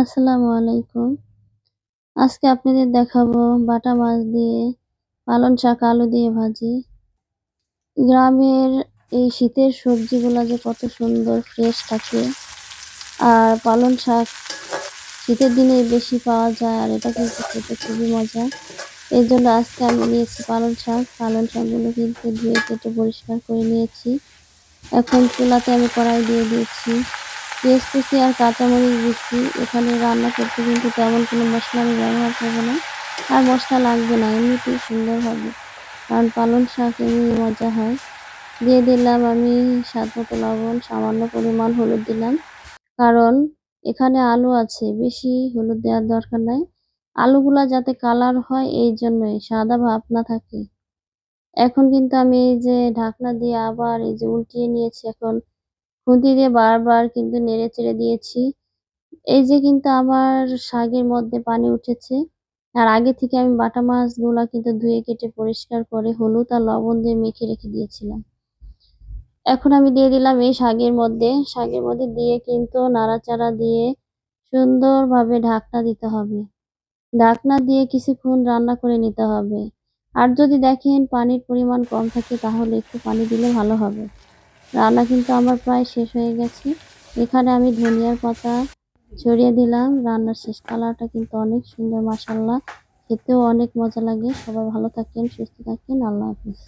আসসালামু আলাইকুম। আজকে আপনাদের দেখাবো বাটা মাছ দিয়ে পালন শাক, আলু দিয়ে ভাজি। গ্রামের এই শীতের সবজিগুলো যে কত সুন্দর ফ্রেশ থাকে। আর পালন শাক শীতের দিনে বেশি পাওয়া যায়, আর এটা কিন্তু খেতে খুবই মজা। এই জন্য আজকে আমি নিয়েছি পালন শাক। পালন শাকগুলো কিন্তু ধুয়ে কেটে পরিষ্কার করে নিয়েছি। এখন চুলাতে আমি কড়াই দিয়ে দিয়েছি। পেঁয়াজ কুচি আর কাঁচামরিচ দিচ্ছি এখানে রান্না করতে কিন্তু তেমন কোনো মশলা আমি ব্যবহার করব না। আর মশলা লাগবে না, এমনিতেই সুন্দর হবে কারণ পালং শাক এমনি মজা হয়। দিয়ে দিলাম আমি স্বাদ মতো লবণ, সামান্য পরিমাণ হলুদ দিলাম। কারণ এখানে আলু আছে, বেশি হলুদ দেওয়ার দরকার নাই। আলুগুলা যাতে কালার হয়, এই জন্যই, সাদা ভাব না থাকে। এখন কিন্তু আমি এই যে ঢাকনা দিয়ে আবার এই যে উল্টিয়ে নিয়েছি, এখন খুন্তি দিয়ে বারবার কিন্তু নেড়ে চেড়ে দিয়েছি। এই যে কিন্তু আমার শাকের মধ্যে পানি উঠেছে। আর আগে থেকে আমি বাটা মাছগুলা কিন্তু ধুয়ে কেটে পরিষ্কার করে হলুদ আর লবণ দিয়ে মেখে রেখে দিয়েছিলাম। এখন আমি দিয়ে দিলাম এই শাকের মধ্যে। শাকের মধ্যে দিয়ে কিন্তু নাড়াচাড়া দিয়ে সুন্দরভাবে ঢাকনা দিতে হবে। ঢাকনা দিয়ে কিছুক্ষণ রান্না করে নিতে হবে। আর যদি দেখেন পানির পরিমাণ কম থাকে তাহলে একটু পানি দিলে ভালো হবে। রান্না কিন্তু আমার প্রায় শেষ হয়ে গেছে। এখানে আমি ধনিয়ার পাতা ছড়িয়ে দিলাম। রান্নার শেষ কালারটা কিন্তু অনেক সুন্দর মাসাল্লাহ খেতেও অনেক মজা লাগে। সবাই ভালো থাকেন, সুস্থ থাকেন। আল্লাহ হাফিজ।